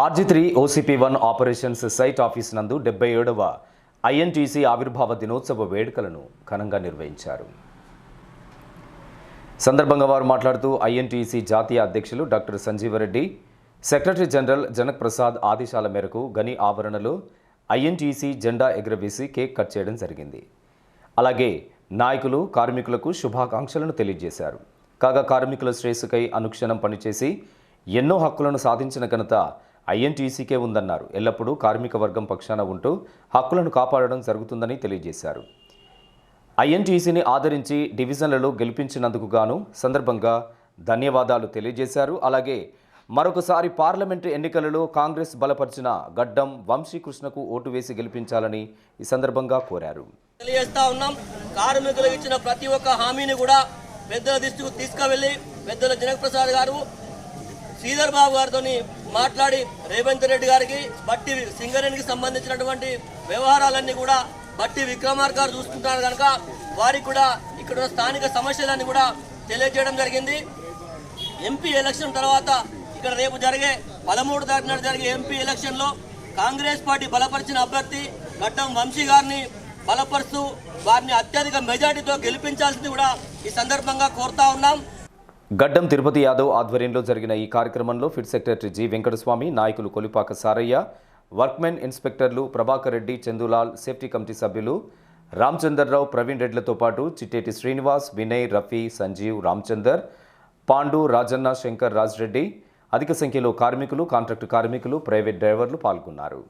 RG three OCP one operations site office నందు డెబ్బై ఏడవ ఐఎన్టీసీ ఆవిర్భావ దినోత్సవ వేడుకలను ఘనంగా నిర్వహించారు. సందర్భంగా వారు మాట్లాడుతూ ఐఎన్టీసీ జాతీయ అధ్యక్షులు doctor Sanjeeva Reddy secretary general Janak Prasad ఆదేశాల మేరకు గని ఆవరణలో ఐఎన్టీసీ జెండా ఎగురవేసి కేక్ కట్ చేయడం జరిగింది. అలాగే నాయకులు కార్మికులకు శుభాకాంక్షలను తెలియజేశారు. కాగా కార్మికుల శ్రేయస్సుకై అనుక్షణం పనిచేసి ఎన్నో హక్కులను సాధించిన ఘనత ఐఎన్టీసీకే ఉందన్నారు. ఎల్లప్పుడూ కార్మిక వర్గం పక్షాన ఉంటూ హక్కులను కాపాడడం జరుగుతుందని తెలియజేశారు. ఐఎన్టీసీని ఆదరించి డివిజన్లలో గెలిపించినందుకు గాను సందర్భంగా ధన్యవాదాలు తెలియజేశారు. అలాగే మరొకసారి పార్లమెంటు ఎన్నికలలో కాంగ్రెస్ బలపరిచిన గడ్డం వంశీకృష్ణకు ఓటు వేసి గెలిపించాలని ఈ సందర్భంగా కోరారు. తెలియజేస్తా ఉన్నాం. కార్మికులకు ఇచ్చిన ప్రతి ఒక్క హామీని కూడా పెద్దల దృష్టికి తీసుకువెళ్ళి పెద్దల జనక్ ప్రసాద్ గారు శ్రీధర్ బాబు గారితో మాట్లాడి రేవంత్ రెడ్డి గారికి బట్టి సింగరేణికి సంబంధించినటువంటి వ్యవహారాలన్నీ కూడా బట్టి విక్రమార్ గారు చూసుకుంటున్నారు కనుక వారికి కూడా ఇక్కడ స్థానిక సమస్యలన్నీ కూడా తెలియజేయడం జరిగింది. ఎంపీ ఎలక్షన్ తర్వాత ఇక్కడ రేపు జరిగే పదమూడు తారీఖున జరిగే ఎంపీ ఎలక్షన్లో కాంగ్రెస్ పార్టీ బలపరిచిన అభ్యర్థి గడ్డం వంశీ గారిని బలపరుస్తూ వారిని అత్యధిక మెజార్టీతో గెలిపించాల్సింది కూడా ఈ సందర్భంగా కోరుతా ఉన్నాం. గడ్డం తిరుపతి యాదవ్ ఆధ్వర్యంలో జరిగిన ఈ కార్యక్రమంలో ఫిట్ సెక్రటరీ జి వెంకటస్వామి నాయకులు కొలిపాక సారయ్య వర్క్మెన్ ఇన్స్పెక్టర్లు ప్రభాకర్ రెడ్డి చందులాల్ సేఫ్టీ కమిటీ సభ్యులు రామచందర్రావు ప్రవీణ్ రెడ్లతో పాటు చిట్టేటి శ్రీనివాస్ వినయ్ రఫీ సంజీవ్ రామచందర్ పాండు రాజన్న శంకర్ రాజ్రెడ్డి. అధిక సంఖ్యలో కార్మికులు కాంట్రాక్టు కార్మికులు ప్రైవేట్ డ్రైవర్లు పాల్గొన్నారు.